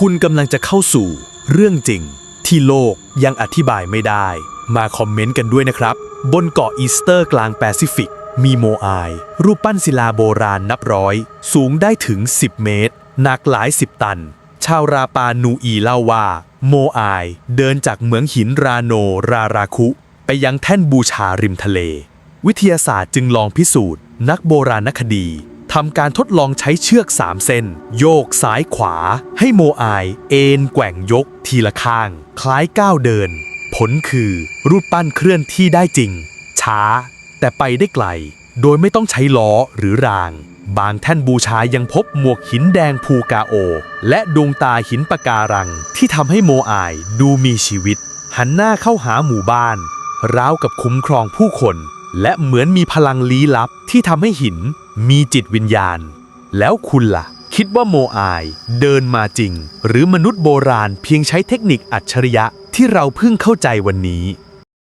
คุณกำลังจะเข้าสู่เรื่องจริง ที่โลกยังอธิบายไม่ได้ มาคอมเมนต์กันด้วยนะครับ บนเกาะอีสเตอร์กลางแปซิฟิก มีโมอาย รูปปั้นศิลาโบราณนับร้อย สูงได้ถึง 10 เมตร หนักหลายสิบตัน ชาวราปานูอีเล่าว่า โมอายเดินจากเหมืองหินราโนราราคุ ไปยังแท่นบูชาริมทะเล วิทยาศาสตร์จึงลองพิสูจน์ นักโบราณคดี ทำการทดลองใช้เชือกสามเส้น โยกซ้ายขวา ให้โมอาย เอ็นแกว่งยก ทีละข้าง คล้ายก้าวเดิน ผลคือ รูปปั้นเคลื่อนที่ได้จริง ช้า แต่ไปได้ไกล โดยไม่ต้องใช้ล้อหรือราง บางแท่นบูชายังพบหมวกหินแดงภูกาโอ และดวงตาหินปะการัง ที่ทำให้โมอายดูมีชีวิต หันหน้าเข้าหาหมู่บ้านราวกับคุ้มครองผู้คน และเหมือนมีพลังลี้ลับที่ทำให้หินมีจิตวิญญาณ แล้วคุณล่ะ คิดว่าโมอายเดินมาจริง หรือมนุษย์โบราณเพียงใช้เทคนิคอัจฉริยะที่เราเพิ่งเข้าใจวันนี้